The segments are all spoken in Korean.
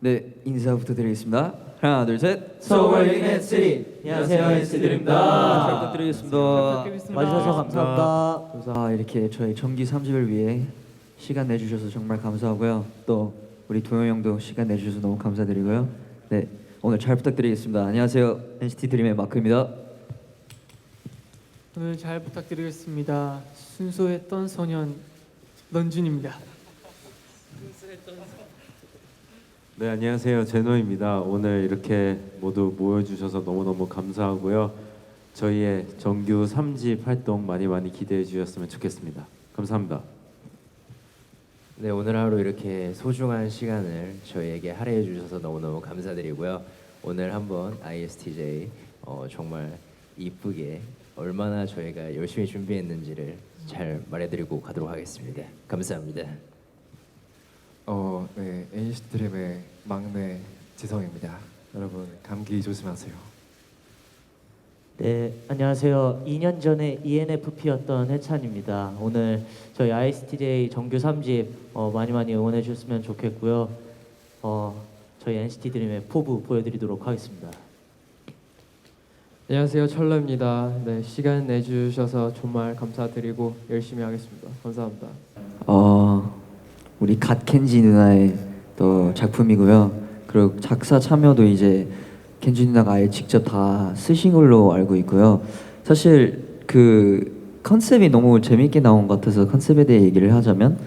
네 인사 부탁드리겠습니다. 하나 둘 셋. 소울링 앤쓰리. 안녕하세요, NCT드림입니다. 잘 부탁드리겠습니다. 와주셔서 감사합니다. 아 이렇게 저희 정기 3집을 위해 시간 내주셔서 정말 감사하고요. 또 우리 도영 형도 시간 내주셔서 너무 감사드리고요. 네 오늘 잘 부탁드리겠습니다. 안녕하세요 NCT 드림의 마크입니다. 오늘 잘 부탁드리겠습니다. 순수했던 소년 런쥔입니다. 네 안녕하세요 제노입니다. 오늘 이렇게 모두 모여주셔서 너무너무 감사하고요. 저희의 정규 3집 활동 많이 많이 기대해 주셨으면 좋겠습니다. 감사합니다. 네 오늘 하루 이렇게 소중한 시간을 저희에게 할애해 주셔서 너무너무 감사드리고요. 오늘 한번 ISTJ 어, 정말 이쁘게 얼마나 저희가 열심히 준비했는지를 잘 말해드리고 가도록 하겠습니다. 감사합니다. 어, 네, NCT 드림의 막내 지성입니다. 여러분 감기 조심하세요. 네, 안녕하세요. 2년 전에 ENFP였던 해찬입니다. 오늘 저희 ISTJ 정규 3집 어, 많이 많이 응원해 주셨으면 좋겠고요. 어, 저희 NCT 드림의 포부 보여드리도록 하겠습니다. 안녕하세요 철러입니다. 네 시간 내주셔서 정말 감사드리고 열심히 하겠습니다. 감사합니다. 어 우리 갓켄지 누나의 또 작품이고요. 그리고 작사 참여도 이제 켄지 누나가 아예 직접 다 쓰신 걸로 알고 있고요. 사실 그 컨셉이 너무 재밌게 나온 것 같아서 컨셉에 대해 얘기를 하자면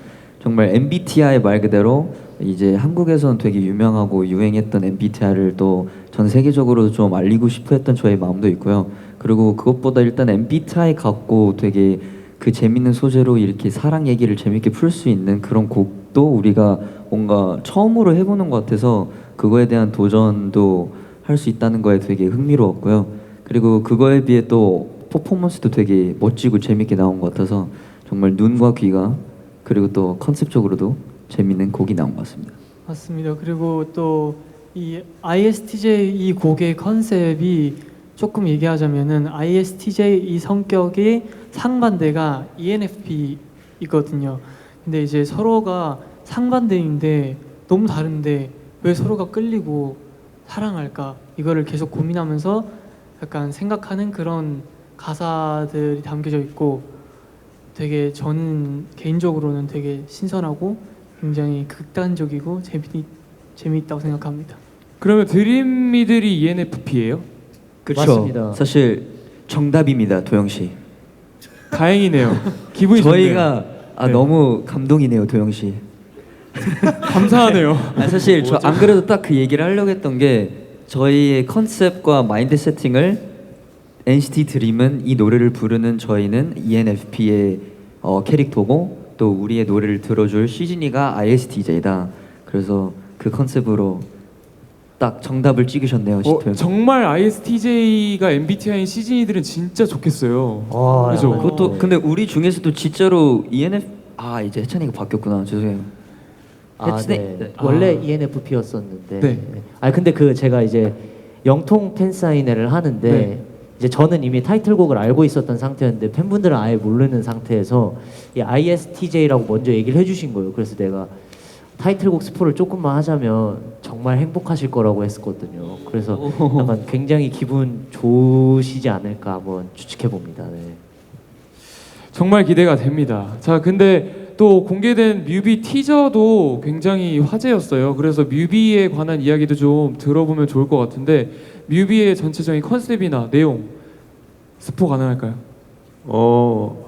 정말 MBTI 말 그대로 이제 한국에서는 되게 유명하고 유행했던 MBTI를 또 전 세계적으로 좀 알리고 싶어 했던 저의 마음도 있고요. 그리고 그것보다 일단 MBTI 갖고 되게 그 재밌는 소재로 이렇게 사랑 얘기를 재밌게 풀 수 있는 그런 곡 도 우리가 뭔가 처음으로 해보는 것 같아서 그거에 대한 도전도 할 수 있다는 거에 되게 흥미로웠고요. 그리고 그거에 비해 또 퍼포먼스도 되게 멋지고 재밌게 나온 것 같아서 정말 눈과 귀가 그리고 또 컨셉적으로도 재밌는 곡이 나온 것 같습니다. 맞습니다. 그리고 또 이 ISTJ 이 곡의 컨셉이 조금 얘기하자면은 ISTJ 이 성격이 상반대가 ENFP이거든요. 근데 이제 서로가 상반대인데 너무 다른데 왜 서로가 끌리고 사랑할까 이거를 계속 고민하면서 약간 생각하는 그런 가사들이 담겨져 있고 되게 저는 개인적으로는 되게 신선하고 굉장히 극단적이고 재미 재미있다고 생각합니다. 그러면 드림미들이 E ENFP예요? 그렇죠. 맞습니다. 사실 정답입니다, 도영 씨. 다행이네요. 기분이 저희가 아 네. 너무 감동이네요, 도영 씨. 감사하네요. 아, 사실 저 안 그래도 딱 그 얘기를 하려고 했던 게 저희의 컨셉과 마인드 세팅을 NCT 드림은 이 노래를 부르는 저희는 ENFP의 어, 캐릭터고 또 우리의 노래를 들어줄 시진이가 ISTJ다. 그래서 그 컨셉으로 딱 정답을 찍으셨네요, 어. 정말 ISTJ가 MBTI인 시즌이들은 진짜 좋겠어요. 와, 그죠? 약간- 그것도 근데 우리 중에서도 진짜로 ENF 아 이제 해찬이가 바뀌었구나 죄송해요. 아, 해찬이- 네. 아. 원래 ENFP였었는데. 네. 아 근데 그 제가 이제 영통 팬 사인회를 하는데 네. 이제 저는 이미 타이틀곡을 알고 있었던 상태였는데 팬분들은 아예 모르는 상태에서 이 ISTJ라고 먼저 얘기를 해주신 거예요. 그래서 내가 타이틀곡 스포를 조금만 하자면 정말 행복하실 거라고 했었거든요. 그래서 약간 굉장히 기분 좋으시지 않을까 한번 추측해 봅니다. 네. 정말 기대가 됩니다. 자, 근데 또 공개된 뮤비 티저도 굉장히 화제였어요. 그래서 뮤비에 관한 이야기도 좀 들어보면 좋을 것 같은데 뮤비의 전체적인 컨셉이나 내용 스포 가능할까요? 어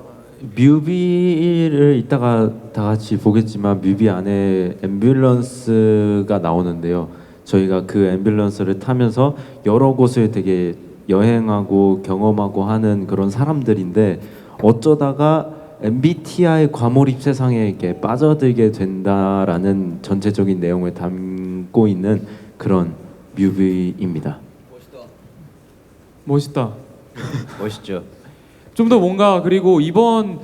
뮤비를 이따가 다 같이 보겠지만 뮤비 안에 앰뷸런스가 나오는데요. 저희가 그 앰뷸런스를 타면서 여러 곳을 되게 여행하고 경험하고 하는 그런 사람들인데 어쩌다가 MBTI 과몰입 세상에 이렇게 빠져들게 된다라는 전체적인 내용을 담고 있는 그런 뮤비입니다. 멋있다. 멋있죠? 좀 더 뭔가 그리고 이번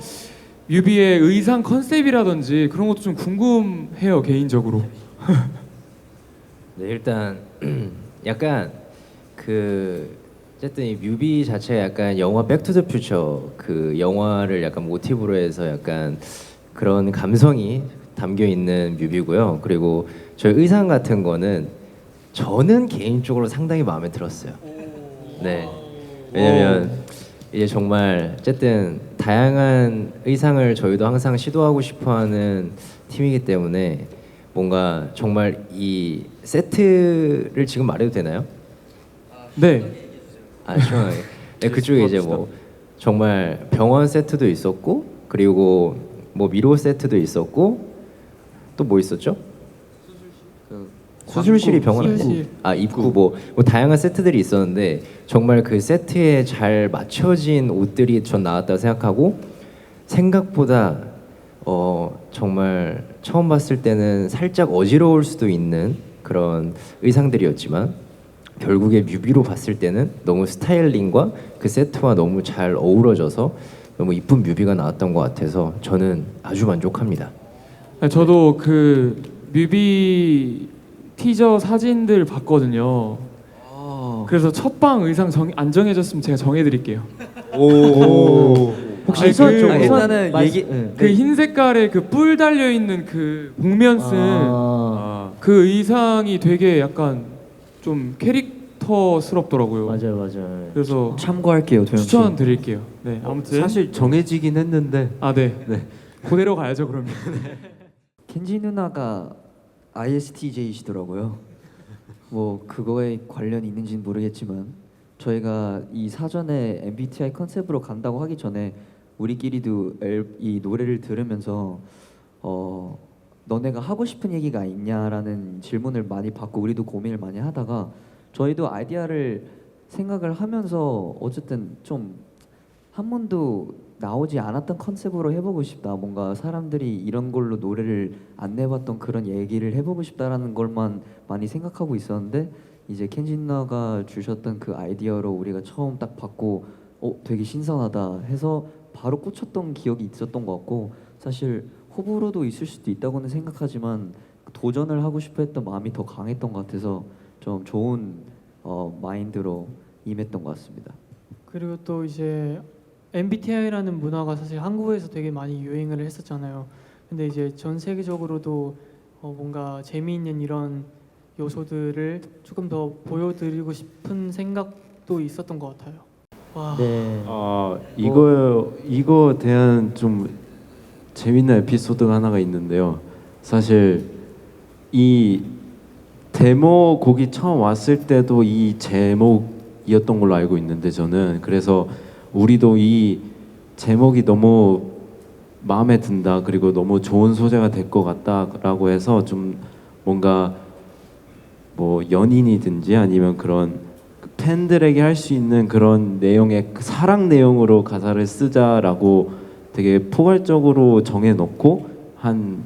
뮤비의 의상 컨셉이라든지 그런 것도 좀 궁금해요 개인적으로. 네 일단 약간 그 어쨌든 이 뮤비 자체가 약간 영화 백투더퓨처 그 영화를 약간 모티브로 해서 약간 그런 감성이 담겨 있는 뮤비고요. 그리고 저희 의상 같은 거는 저는 개인적으로 상당히 마음에 들었어요. 네. 왜냐면 이제 정말 어쨌든 다양한 의상을 저희도 항상 시도하고 싶어하는 팀이기 때문에 뭔가 정말 이 세트를 지금 말해도 되나요? 네. 아 시원하게. 네, 그쪽에 이제 뭐 정말 병원 세트도 있었고 그리고 뭐 미로 세트도 있었고 또 뭐 있었죠? 수술실이 병원 아니고 수술실. 아 입구 뭐, 뭐 다양한 세트들이 있었는데 정말 그 세트에 잘 맞춰진 옷들이 전 나왔다고 생각하고 생각보다 어 정말 처음 봤을 때는 살짝 어지러울 수도 있는 그런 의상들이었지만 결국에 뮤비로 봤을 때는 너무 스타일링과 그 세트와 너무 잘 어우러져서 너무 이쁜 뮤비가 나왔던 것 같아서 저는 아주 만족합니다. 네, 저도 그 뮤비 티저 사진들 봤거든요. 그래서 첫 방 의상 정, 안 정해졌으면 제가 정해드릴게요. 혹시 아니, 우선 그- 좀 아, 우선 일단은 말씀- 얘기- 네. 그 흰 색깔에 그 뿔 달려 있는 그 복면 쓴 아, 그 의상이 되게 약간 좀 캐릭터스럽더라고요. 맞아요, 맞아요. 그래서 참고할게요, 도영 씨. 추천 드릴게요. 네, 아무튼 사실 정해지긴 했는데 아 네, 네. 그대로 가야죠 그러면. 켄지 누나가 ISTJ시더라고요. 뭐 그거에 관련이 있는지는 모르겠지만 저희가 이 사전에 MBTI 컨셉으로 간다고 하기 전에 우리끼리도 앨- 이 노래를 들으면서 어 너네가 하고 싶은 얘기가 있냐라는 질문을 많이 받고 우리도 고민을 많이 하다가 저희도 아이디어를 생각을 하면서 어쨌든 좀 한 번도 나오지 않았던 컨셉으로 해보고 싶다. 뭔가 사람들이 이런 걸로 노래를 안 내봤던 그런 얘기를 해보고 싶다라는 걸만 많이 생각하고 있었는데 이제 켄지 누나가 주셨던 그 아이디어로 우리가 처음 딱 받고 어 되게 신선하다 해서 바로 꽂혔던 기억이 있었던 것 같고 사실 호불호도 있을 수도 있다고는 생각하지만 도전을 하고 싶어했던 마음이 더 강했던 것 같아서 좀 좋은 어, 마인드로 임했던 것 같습니다. 그리고 또 이제 MBTI라는 문화가 사실 한국에서 되게 많이 유행을 했었잖아요. 근데 이제 전 세계적으로도 어 뭔가 재미있는 이런 요소들을 조금 더 보여드리고 싶은 생각도 있었던 것 같아요. 와, 네. 아 이거 이거 대한 좀 재밌는 에피소드가 하나가 있는데요. 사실 이 데모 곡이 처음 왔을 때도 이 제목이었던 걸로 알고 있는데 저는 그래서 우리도 이 제목이 너무 마음에 든다 그리고 너무 좋은 소재가 될 것 같다라고 해서 좀 뭔가 뭐 연인이든지 아니면 그런 팬들에게 할 수 있는 그런 내용의 그 사랑 내용으로 가사를 쓰자라고 되게 포괄적으로 정해 놓고 한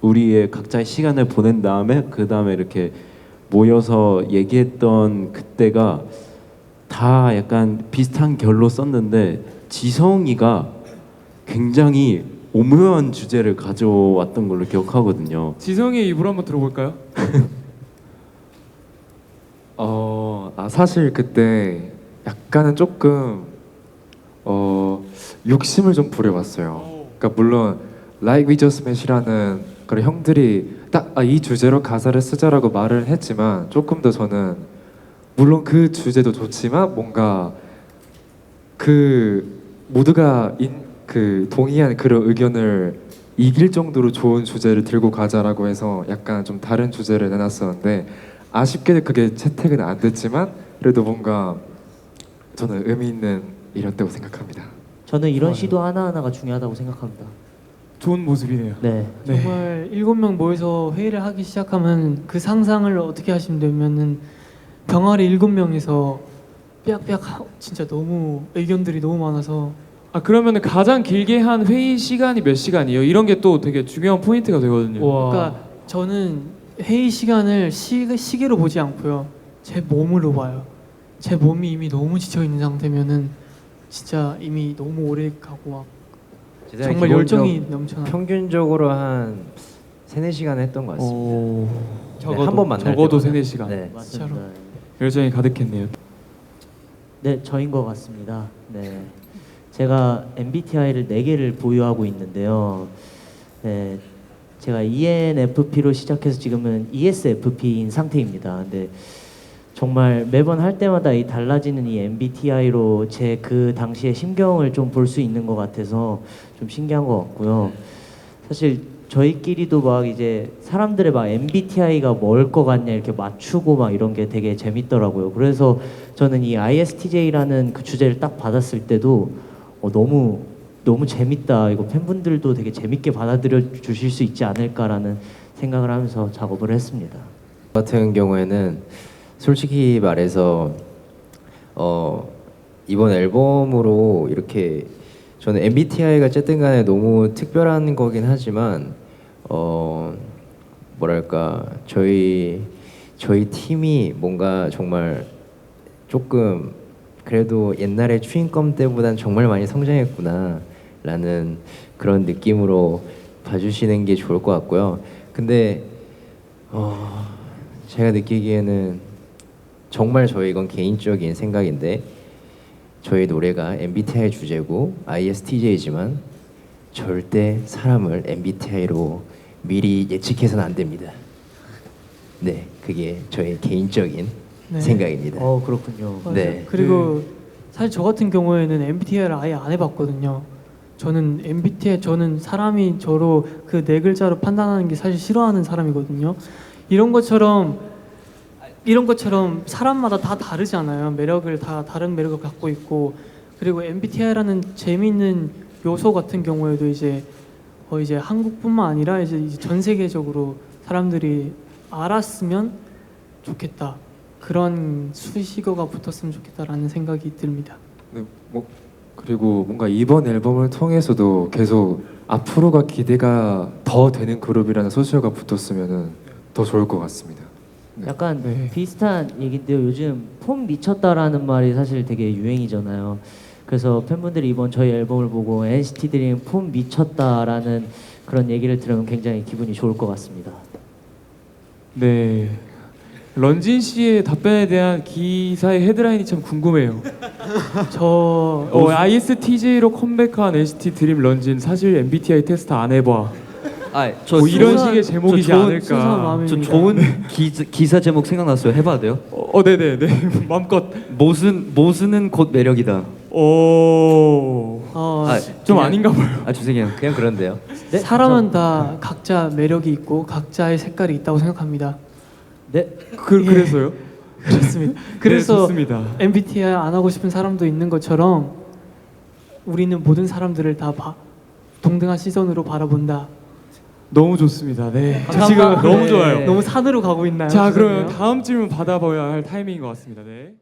우리의 각자의 시간을 보낸 다음에 그 다음에 이렇게 모여서 얘기했던 그때가 다 약간 비슷한 결로 썼는데 지성이가 굉장히 오묘한 주제를 가져왔던 걸로 기억하거든요. 지성의 입으로 한번 들어볼까요? 어, 아 사실 그때 약간은 조금 어 욕심을 좀 부려봤어요. 그러니까 물론 Like We Just Met이라는 그런 형들이 딱 이 주제로 가사를 쓰자라고 말을 했지만 조금 더 저는 물론 그 주제도 좋지만 뭔가 그 모두가 인, 그 동의한 그런 의견을 이길 정도로 좋은 주제를 들고 가자라고 해서 약간 좀 다른 주제를 내놨었는데 아쉽게 그게 채택은 안 됐지만 그래도 뭔가 저는 의미 있는 일이었다고 생각합니다. 저는 이런 시도 하나 하나가 중요하다고 생각합니다. 좋은 모습이네요. 네. 네. 정말 일곱 명 모여서 회의를 하기 시작하면 그 상상을 어떻게 하시면 되면은 병아리 일곱 명이서 빽빽 하- 진짜 너무 의견들이 너무 많아서 아 그러면 가장 길게 한 회의 시간이 몇 시간이에요? 이런 게 또 되게 중요한 포인트가 되거든요. 그러니까 저는 회의 시간을 시, 시계로 보지 않고요 제 몸으로 봐요 제 몸이 이미 너무 지쳐 있는 상태면은 진짜 이미 너무 오래 가고 막 정말 열정이 넘쳐나 평균적으로 한 세네 시간 했던 것 같습니다. 오, 네, 한번 만날 적어도 때마다. 세네 시간. 네. 맞습니다. 열정이 가득했네요. 네, 저인 것 같습니다. 네, 제가 MBTI를 네 개를 보유하고 있는데요. 네, 제가 ENFP로 시작해서 지금은 ESFP인 상태입니다. 근데 정말 매번 할 때마다 이 달라지는 이 MBTI로 제 그 당시의 심경을 좀 볼 수 있는 것 같아서 좀 신기한 것 같고요. 사실 저희끼리도 막 이제 사람들의 막 MBTI가 뭘 것 같냐 이렇게 맞추고 막 이런 게 되게 재밌더라고요. 그래서 저는 이 ISTJ라는 그 주제를 딱 받았을 때도 어, 너무 너무 재밌다. 이거 팬분들도 되게 재밌게 받아들여 주실 수 있지 않을까라는 생각을 하면서 작업을 했습니다. 저 같은 경우에는 솔직히 말해서 어 이번 앨범으로 이렇게 저는 MBTI가 어쨌든 간에 너무 특별한 거긴 하지만 어 뭐랄까 저희 저희 팀이 뭔가 정말 조금 그래도 옛날에 추인검 때보단 정말 많이 성장했구나라는 그런 느낌으로 봐주시는 게 좋을 것 같고요. 근데 어 제가 느끼기에는 정말 저희 이건 개인적인 생각인데 저희 노래가 MBTI 주제고 ISTJ지만 절대 사람을 MBTI로 미리 예측해서는 안 됩니다. 네, 그게 저의 개인적인 네. 생각입니다. 어 그렇군요. 맞아요. 네. 그리고 사실 저 같은 경우에는 MBTI를 아예 안 해봤거든요. 저는 MBTI 저는 사람이 저로 그 네 글자로 판단하는 게 사실 싫어하는 사람이거든요. 이런 것처럼 이런 것처럼 사람마다 다 다르잖아요. 매력을 다 다른 매력을 갖고 있고 그리고 MBTI라는 재미있는 요소 같은 경우에도 이제 어 이제 한국뿐만 아니라 이제 이제 전 세계적으로 사람들이 알았으면 좋겠다. 그런 수식어가 붙었으면 좋겠다라는 생각이 듭니다. 네, 뭐 그리고 뭔가 이번 앨범을 통해서도 계속 앞으로가 기대가 더 되는 그룹이라는 소스가 붙었으면은 더 좋을 것 같습니다. 네. 약간 네. 비슷한 얘기인데요. 요즘 폼 미쳤다라는 말이 사실 되게 유행이잖아요. 그래서 팬분들이 이번 저희 앨범을 보고 NCT 드림 폼 미쳤다라는 그런 얘기를 들으면 굉장히 기분이 좋을 것 같습니다. 네. 런진 씨의 답변에 대한 기사의 헤드라인이 참 궁금해요. 저 어, ISTJ로 컴백한 NCT 드림 런진 사실 MBTI 테스트 안 해봐. 아, 저 뭐 이런 순수한- 식의 제목이지 저 좋은- 않을까. 순수한 마음입니다. 저 좋은 기, 기사 제목 생각났어요. 해봐도 돼요? 어, 어, 네네 네. 마음껏. 모순 모순은 곧 매력이다. 오. 어, 아, 좀 그냥- 아닌가 봐요. 아 죄송해요. 그냥 그런데요. 네, 사람은 다 각자 매력이 있고 각자의 색깔이 있다고 생각합니다. 네. 그, 예. 그래서 그렇습니다. 네, 그래서 좋습니다. MBTI 안 하고 싶은 사람도 있는 것처럼 우리는 모든 사람들을 다 봐, 동등한 시선으로 바라본다. 너무 좋습니다. 네. 감사합니다. 지금 너무 네. 좋아요. 너무 산으로 가고 있나요? 자, 그러면. 다음 질문 받아봐야 할 타이밍인 것 같습니다. 네.